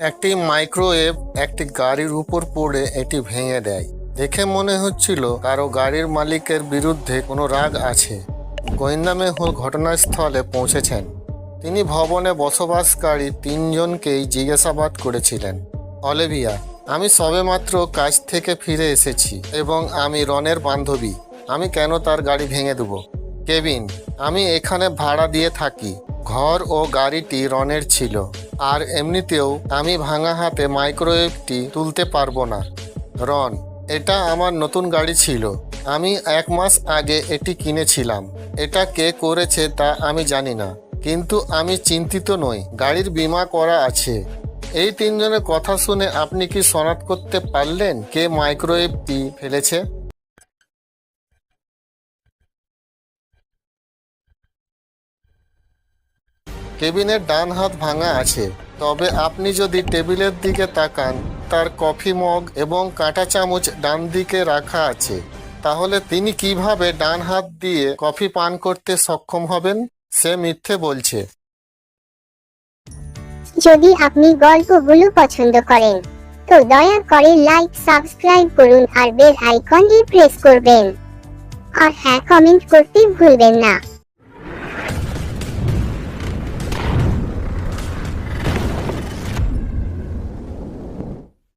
একটি মাইক্রোওয়েভ একটি গাড়ির উপর পড়ে এটি ভেঙে দেয়। দেখে মনে হচ্ছিল কারও গাড়ির মালিকের বিরুদ্ধে কোনো রাগ আছে। গোয়েন্দা মেহুল ঘটনাস্থলে পৌঁছেছেন। তিনি ভবনে বসবাসকারী তিনজনকেই জিজ্ঞাসাবাদ করেছিলেন, অলেভিয়া, আমি সবেমাত্র কাজ থেকে ফিরে এসেছি এবং আমি রনের বান্ধবী। আমি কেন তার গাড়ি ভেঙে দেব? কেবিন আমি এখানে ভাড়া দিয়ে থাকি। ঘর ও গাড়িটি রনের ছিল। আর এমনিতেও আমি ভাঙা হাতে মাইক্রোওয়েভটি তুলতে পারব না। রন, এটা আমার নতুন গাড়ি ছিল। আমি এক মাস আগে এটি কিনেছিলাম। এটা কে করেছে তা আমি জানি না। কিন্তু আমি চিন্তিত নই, গাড়ির বীমা করা আছে। এই তিনজনের কথা শুনে আপনি কি শনাক্ত করতে পারলেন কে মাইক্রোওয়েভটি ফেলেছে? কেবিনের ডান হাত ভাঙা আছে। তবে আপনি যদি টেবিলের দিকে তাকান, তার কফি মগ এবং কাঁটা চামচ ডান দিকে রাখা আছে, তাহলে তিনি কীভাবে ডান হাত দিয়ে কফি পান করতে সক্ষম হবেন? সে মিথ্যে বলছে। যদি আপনি গল্পগুলো পছন্দ করেন, তো দয়া করে লাইক সাবস্ক্রাইব করুন আর বেল আইকনটি প্রেস করবেন। আর হ্যাঁ কমেন্ট করতে ভুলবেন না।